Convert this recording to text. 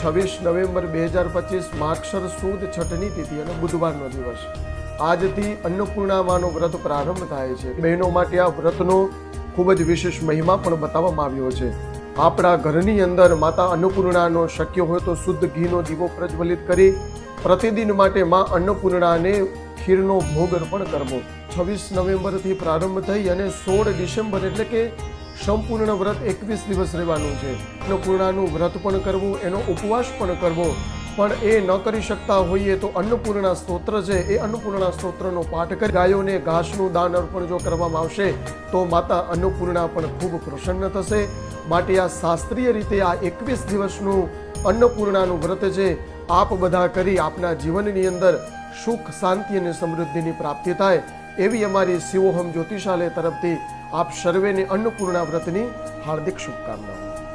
છવ્વીસ નવેમ્બર બે હજાર પચીસ માક્ષર સુદ છઠની તિથિ અને બુધવારનો દિવસ. આજથી અન્નપૂર્ણામાનો વ્રત પ્રારંભ થાય છે. બહેનો માટે આ વ્રતનો ખૂબ જ વિશેષ મહિમા પણ બતાવવામાં આવ્યો છે. આપણા ઘરની અંદર માતા અન્નપૂર્ણાનો શક્ય હોય તો શુદ્ધ ઘીનો દીવો પ્રજ્વલિત કરી પ્રતિદિન માટે મા અન્નપૂર્ણાને ખીરનો ભોગ અર્પણ કરવો. છવ્વીસ નવેમ્બરથી પ્રારંભ થઈ અને સોળ ડિસેમ્બર એટલે કે સંપૂર્ણ વ્રત એકવીસ દિવસ રહેવાનું છે. અન્નપૂર્ણાનું વ્રત પણ કરવું, એનો ઉપવાસ પણ કરવો. પણ એ ન કરી શકતા હોઈએ તો અન્નપૂર્ણા સ્તોત્ર છે. એ અન્નપૂર્ણા સ્તોત્રનો પાઠ કરી ગાયોને ઘાસનું દાન અર્પણ જો કરવામાં આવશે, તો માતા અન્નપૂર્ણા પણ ખૂબ પ્રસન્ન થશે. માટે આ શાસ્ત્રીય રીતે આ એકવીસ દિવસનું અન્નપૂર્ણાનું વ્રત છે. આપ બધા કરી આપના જીવનની અંદર સુખ, શાંતિ અને સમૃદ્ધિની પ્રાપ્તિ થાય. એવી અમારી શિવોહમ જ્યોતિષાલય તરફથી આપ સર્વેને અન્નપૂર્ણા વ્રતની હાર્દિક શુભકામનાઓ.